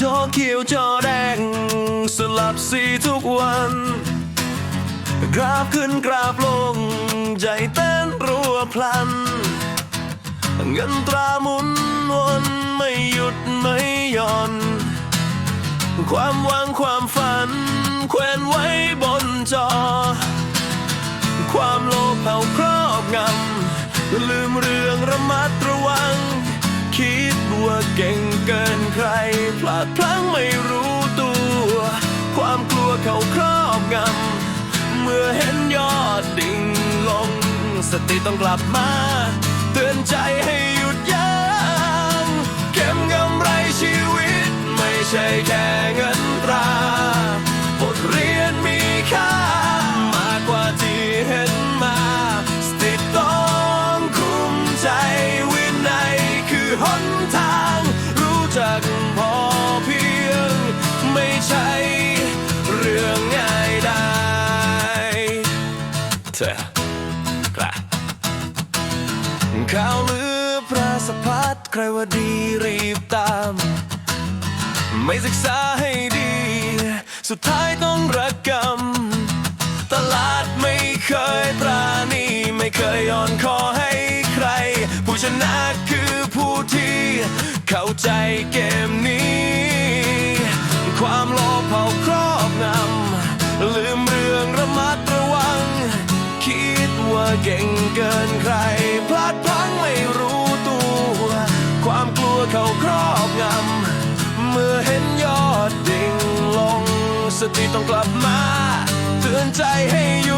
จอเขียวจอแดง สลับสีทุกวัน กราฟขึ้นกราฟลง ใจเต้นรัวพลัน เงินตราหมุนวนไม่หยุดไม่หย่อน ความหวังความฝัน แขวนไว้บนจอ ความโลภเผาครอบงำลืมเรื่องระมัดระวัง คิด ว่าเก่งเกินใคร พลาดพลั้งไม่รู้ตัว ความกลัวเขาครอบงำ เมื่อเห็นยอดดิ่งลง สติต้องกลับมา เตือนใจให้หยุดยัง้งเก็บงำไรชีวิตไม่ใช่แค่ เธอครับข่าวลือพระสะพัดใครว่าดีรีบตาม ไม่ศึกษาให้ดี สุดท้ายต้องระกำตลาดไม่เคยปราณีไม่เคยย่อนคอให้ใคร ผู้ชนะคือผู้ที่ เข้าใจเกมนี้ ความโลภเผาครอบงำ เก่งเกินใคร พลาดพลั้งไม่รู้ตัว ความกลัวเขาครอบงำ เมื่อเห็นยอดดิ่งลง สติต้องกลับมา เตือนใจให้อยู่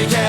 yeah.